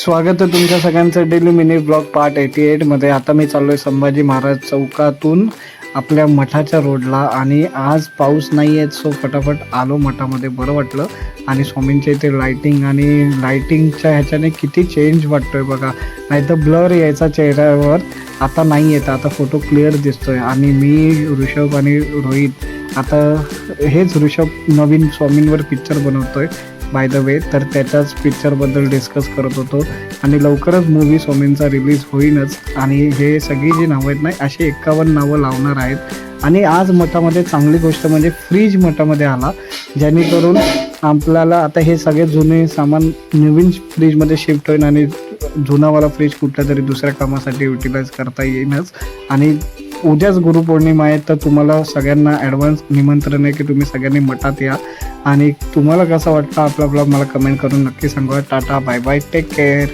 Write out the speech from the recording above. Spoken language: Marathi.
स्वागत आहे तुमच्या सगळ्यांचं. Daily mini vlog part eighty एटमध्ये आता मी चाललो आहे संभाजी महाराज चौकातून आपल्या मठाच्या रोडला आणि आज पाऊस नाही आहे सो फटाफट आलो मठामध्ये. बरं वाटलं. आणि स्वामींच्या इथे लाईटिंग आणि लाईटिंगच्या ह्याच्याने किती चेंज वाटतोय बघा. नाही तर ब्लर यायचा चेहऱ्यावर. आता नाही येत आता फोटो क्लिअर दिसतोय. आणि मी ऋषभ आणि रोहित आता हेच ऋषभ नवीन स्वामींवर पिक्चर बनवतोय. बाय द वे तर त्याच्याच पिक्चरबद्दल डिस्कस करत होतो. आणि लवकरच मूवी स्वामींचा रिलीज होईनच. आणि हे सगळी जी नावं आहेत ना अशी एक्कावन्न नावं लावणार आहेत. आणि आज मठामध्ये चांगली गोष्ट म्हणजे फ्रीज मठामध्ये आला. जेणेकरून आपल्याला आता हे सगळे जुने सामान नवीन फ्रीजमध्ये शिफ्ट होईल आणि जुनावाला फ्रीज कुठल्या तरी दुसऱ्या कामासाठी युटिलाइज करता येईनच. आणि उद्याच गुरुपौर्णिमा आहे तर तुम्हाला सगळ्यांना ॲडव्हान्स निमंत्रण आहे की तुम्ही सगळ्यांनी मठात या. आणि तुम्हाला कसं वाटतं आपला ब्लॉग मला कमेंट करून नक्की सांगा. Tata bye bye take care